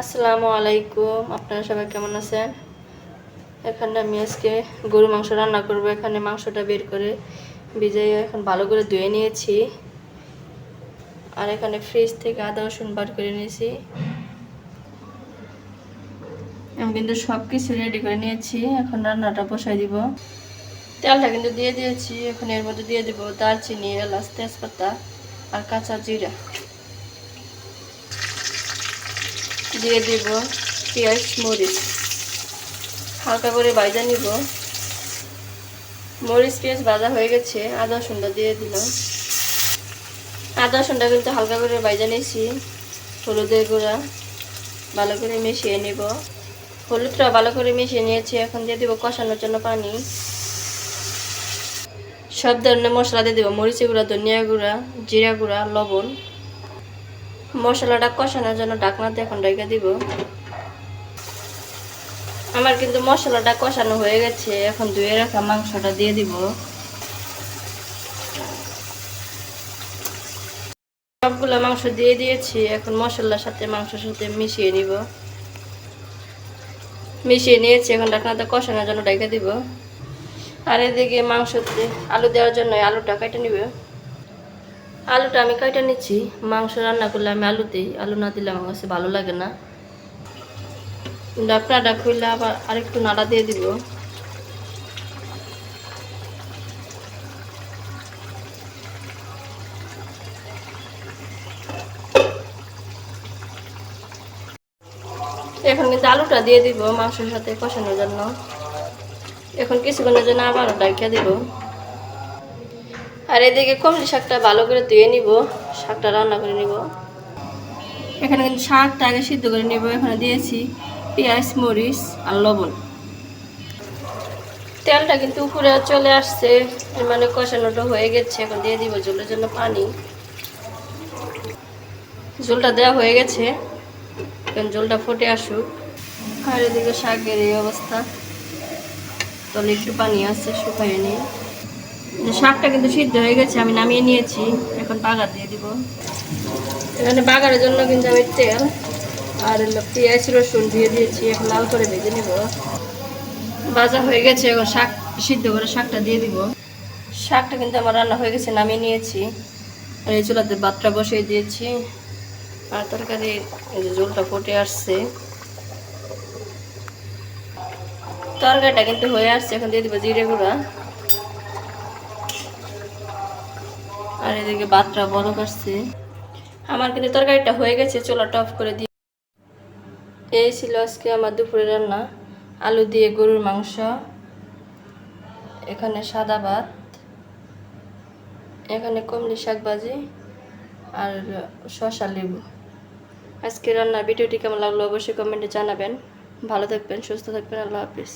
আসসালামু আলাইকুম। আপনারা সবাই কেমন আছেন? এখানে আমি আজকে গরু মাংস রান্না করব। এখানে মাংসটা বের করে ভিজাই এখন ভালো করে ধুয়ে নিয়েছি। আর এখানে ফ্রিজ থেকে আদা, রসুন বার করে নিয়েছি। আমি কিন্তু সব কিছু রেডি করে নিয়েছি। এখন রান্নাটা বসাই দিব। তেলটা কিন্তু দিয়ে দিয়েছি। এখন এর মধ্যে দিয়ে দিব দারচিনি, এলাচ, তেজপাতা আর কাঁচা জিরা। দিয়ে দিব পেঁয়াজ, মরিচ। হালকা করে ভাজা নিব। মরিচ, পেঁয়াজ ভাজা হয়ে গেছে, আদা, রসুনটা দিয়ে দিলাম। আদা, রসুনটা কিন্তু হালকা করে ভাজা নিয়েছি। হলুদের গুঁড়া ভালো করে মিশিয়ে নিব। হলুদটা ভালো করে মিশিয়ে নিয়েছি, এখন দিয়ে দিব কষানোর জন্য পানি। সব ধরনের মশলা দিয়ে দেবো। মরিচি গুঁড়া, ধনিয়া গুঁড়া, জিরা গুঁড়া, লবণ। মশলাটা কষানোর জন্য ঢাকনাতে এখন রেখে দিব। আমার কিন্তু মশলাটা কষানো হয়ে গেছে, এখন ধুয়ে রাখা মাংসটা দিয়ে দিব। সবগুলো মাংস দিয়ে দিয়েছি, এখন মশলার সাথে মাংসের সাথে মিশিয়ে নিব। মিশিয়ে নিয়েছি, এখন ঢাকনাতে কষানোর জন্য রেখে দিব। আর এদিকে মাংসতে আলু দেওয়ার জন্য আলুটা কেটে নিবে। আলুটা আমি কেটে নিচ্ছি, মাংস রান্না করলে আমি আলু দিই আলু না দিলে আমার কাছে ভালো লাগে না। ডাকনাটা খুললে আবার আরেকটু নাড়া দিয়ে দিব। এখন কিন্তু আলুটা দিয়ে দিব মাংসের সাথে কষানোর জন্য। এখন কিছুক্ষণের জন্য আবার ডাকিয়ে দিব। আর এদিকে কমলি শাকটা ভালো করে ধুয়ে নিব, শাকটা রান্না করে নিব। এখানে কিন্তু শাকটা আগে সিদ্ধ করে নিব, এখানে দিয়েছি পেঁয়াজ, মরিচ আর লবণ। তেলটা কিন্তু উপরে চলে আসছে মানে কষানোটা হয়ে গেছে, এখন দিয়ে দিব জলের জন্য পানি। জলটা দেওয়া হয়ে গেছে, এখন জলটা ফুটে আসুক। আর এদিকে শাকের এই অবস্থা। তলে একটু পানি আছে শুকাইয়ে নিয়ে শাকটা কিন্তু সিদ্ধ হয়ে গেছে, আমি নামিয়ে নিয়েছি। এখন বাগার দিয়ে দিব। এখানে বাগারের জন্য কিন্তু আমি তেল আর পেঁয়াজ, রসুন দিয়ে দিয়েছি, এখন লাল করে ভেজে নিব। ভাজা হয়ে গেছে, এখন শাক, সিদ্ধ করে শাকটা দিয়ে দিব। শাকটা কিন্তু আমার রান্না হয়ে গেছে, নামিয়ে নিয়েছি। আর এই চুলাতে ভাতটা বসিয়ে দিয়েছি। আর তরকারি যে জলটা ফুটে আসছে। তরকারিটা কিন্তু হয়ে আসছে, এখন দিয়ে দিব জিরে গুঁড়া। আর এদিকে ভাতটা বড় করছে। আমার কিন্তু তরকারিটা হয়ে গেছে, চুলাটা অফ করে দিয়ে এই ছিল আজকে আমার দুপুরে রান্না। আলু দিয়ে গরুর মাংস, এখানে সাদা ভাত, এখানে কমলি শাক ভাজি আর শসা লেবু। আজকে রান্নার ভিডিওটি কেমন লাগল অবশ্যই কমেন্টে জানাবেন। ভালো থাকবেন, সুস্থ থাকবেন, আল্লাহ হাফিজ।